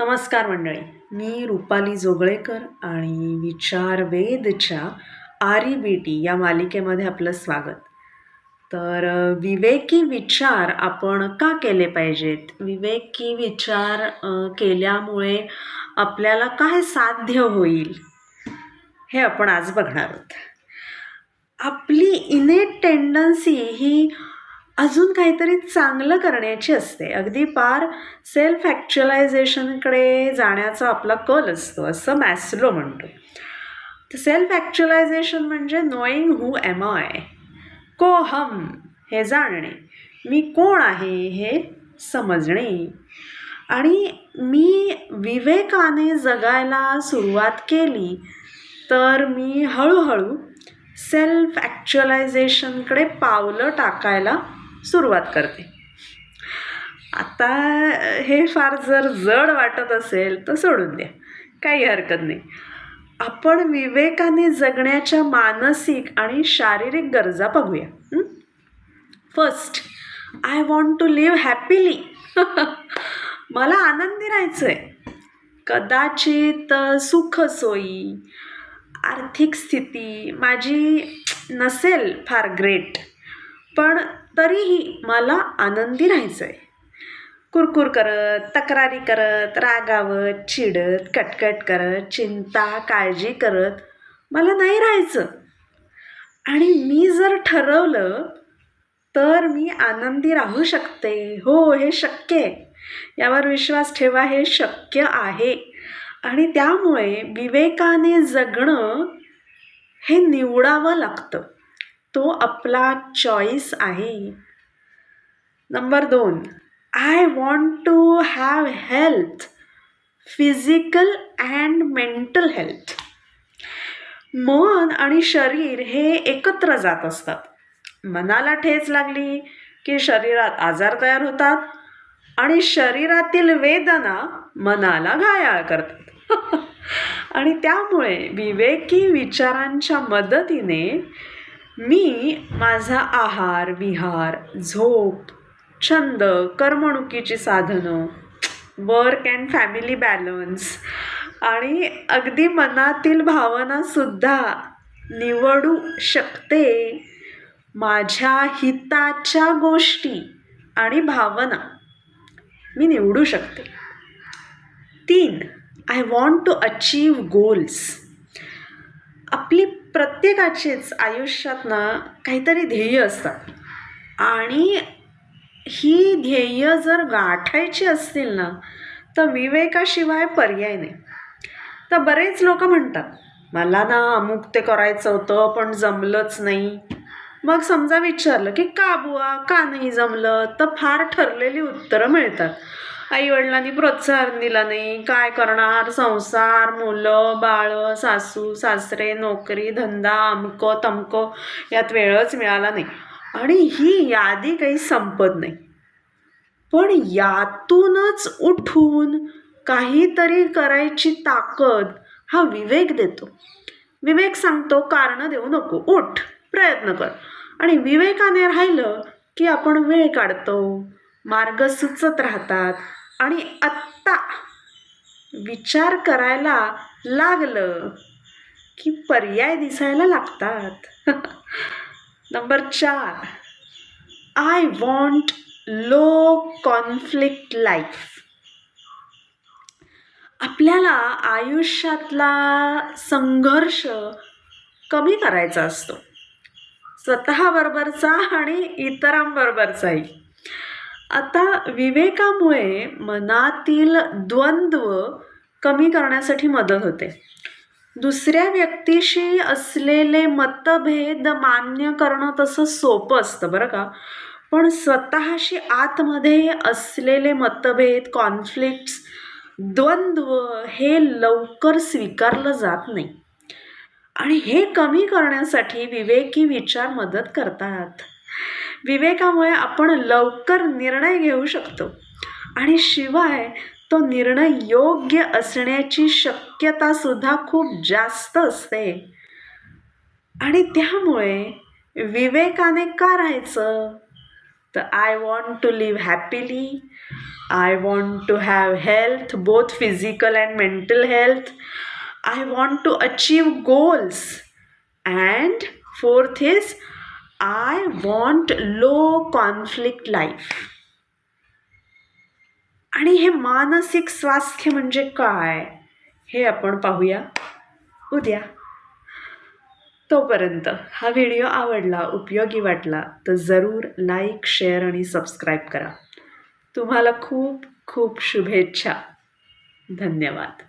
नमस्कार मंडळी. मी रुपाली जोगळेकर आणि विचार वेदच्या आरी बेटी या मालिकेमध्ये आपलं स्वागत. तर विवेकी विचार आपण का केले पाहिजेत? विवेकी विचार केल्यामुळे आपल्याला काय साध्य होईल? हे आपण आज बघणार आहोत. आपली इनेट टेंडन्सी ही अजून काहीतरी चांगलं करण्याची असते. अगदी पार सेल्फ ॲक्च्युलायझेशनकडे जाण्याचा आपला कल असतो असं मॅस्लो म्हणतो. तर सेल्फ ॲक्च्युलायझेशन म्हणजे नोईंग हू एम आय को हम हे जाणणे. मी कोण आहे हे समजणे. आणि मी विवेकाने जगायला सुरुवात केली तर मी हळूहळू सेल्फ ॲक्च्युलायझेशनकडे पावलं टाकायला सुरुवात करते. आता हे फार जर जड वाटत असेल तर सोडून द्या. काही हरकत नाही. आपण विवेकाने जगण्याच्या मानसिक आणि शारीरिक गरजा बघूया. First I want to live happily मला आनंदी राहायचं आहे कदाचित सुखसोयी आर्थिक स्थिती माझी नसेल फार ग्रेट पण तरीही मला आनंदी राहायचं आहे कुरकुर करत तक्रारी करत रागावत चिडत कटकट करत चिंता काळजी करत मला नाही राहायचं. आणि मी जर ठरवलं तर मी आनंदी राहू शकते. हो हे शक्य आहे. यावर विश्वास ठेवा हे शक्य आहे. आणि त्यामुळे विवेकाने जगणं हे निवडावं लागतं. तो आपला चॉईस आहे. नंबर दोन. I want to have health physical and mental health मन आणि शरीर हे एकत्र जात असतात. मनाला ठेच लागली की शरीरात आजार तयार होतात आणि शरीरातील वेदना मनाला घायाळ करतात. आणि त्यामुळे विवेकी विचारांच्या मदतीने मी माझा आहार विहार झोप छंद करमणुकीची साधनं वर्क अँड फॅमिली बॅलन्स आणि अगदी मनातील भावनासुद्धा निवडू शकते माझ्या हिताच्या गोष्टी आणि भावना. मी निवडू शकते. तीन I want to achieve goals आपली प्रत्येकाचीच आयुष्यात ना काहीतरी ध्येय असतात आणि ही ध्येय जर गाठायची असतील ना तर विवेकाशिवाय पर्याय नाही. तर बरेच लोक म्हणतात मला ना अमुक ते करायचं होतं पण जमलंच नाही. मग समजा विचारलं की का बुवा? का नाही जमलं? तर फार ठरलेली उत्तरं मिळतात. आईवडिलांनी प्रोत्साहन दिलं नाही. काय करणार? संसार मुलं बाळं सासू सासरे नोकरी धंदा अमकं तमकं यात वेळच मिळाला नाही. आणि ही यादी काही संपत नाही. पण यातूनच उठून काहीतरी करायची ताकद हा विवेक देतो. विवेक सांगतो कारणं देऊ नको. उठ प्रयत्न कर. आणि विवेकाने राहिलं की आपण वेळ काढतो. मार्ग सुचत राहतात. आणि आत्ता विचार करायला लागलं की पर्याय दिसायला लागतात. नंबर चार. I want low conflict life आपल्याला आयुष्यातला संघर्ष कमी करायचा असतो. स्वतःबरोबरचा आणि इतरांबरोबरचाही. आता विवेकामुळे मनातील द्वंद्व कमी करण्यासाठी मदत होते. दुसऱ्या व्यक्तीशी असलेले मतभेद मान्य करणं तसं सोपं असतं बरं का. पण स्वतःशी आतमध्ये असलेले मतभेद कॉन्फ्लिक्ट्स द्वंद्व हे लवकर स्वीकारलं जात नाही. आणि हे कमी करण्यासाठी विवेकी विचार मदत करतात. विवेकामुळे आपण लवकर निर्णय घेऊ शकतो. आणि शिवाय तो निर्णय योग्य असण्याची शक्यता सुद्धा खूप जास्त असते. आणि त्यामुळे विवेकाने का राहायचं? तर I want to live happily I want to have health both physical and mental health I want to achieve goals and fourth is I want low conflict life आणि हे मानसिक स्वास्थ्य म्हणजे काय हे आपण पाहूया. उद्या. तोपर्यंत हा व्हिडिओ आवडला उपयोगी वाटला तर जरूर लाईक शेअर आणि सबस्क्राईब करा. तुम्हाला खूप खूप शुभेच्छा. धन्यवाद.